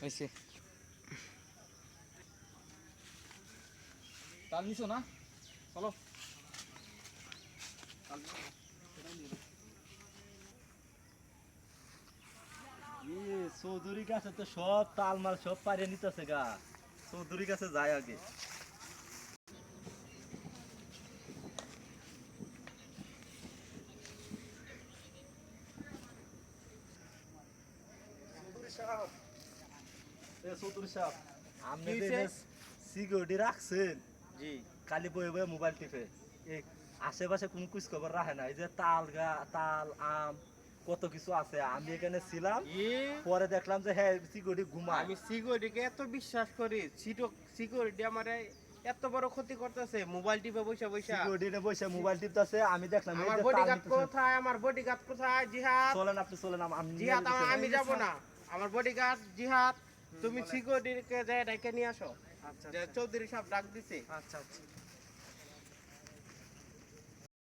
হয়েছে। তাল নিছো না? চলো। চৌধুরী গাছে তো সব তালমাল সব পারে নিতেছে গা। চৌধুরী গাছে যায় আগে। এ চৌধুরী সাহেব আপনি যে সিকিউরিটি রাখছেন জি। খালি বয়ে বয়ে মোবাইল টিপে। এই আশেপাশে কোন কুচ খবর রাখে না। এই যে তাল গা তাল আম কত কিছু আছে। আমি এখানে ছিলাম পরে দেখলাম যে হ্যাঁ সিকিউরিটি ঘুমায়। আমি সিকিউরিটিকে এত বিশ্বাস করি সিকিউরিটি আমারে এত বড় ক্ষতি করতেছে। মোবাইল টিপে বসে বসে। সিকিউরিটি বসে মোবাইল টিপতেছে। আমি দেখলাম আমার বডিগার্ড কোথায়? আমার বডিগার্ড কোথায়? জিহাদ? চলেন আপনি চলেন আম- জিহাদ আমি যাব না। আমার বডিগার্ড জিহাদ তুমি সিকিউরিটিকে যায় ডেকে নিয়ে আসো। আচ্ছা। চৌধুরী সাহেব ডাক দিছে। আচ্ছা আচ্ছা।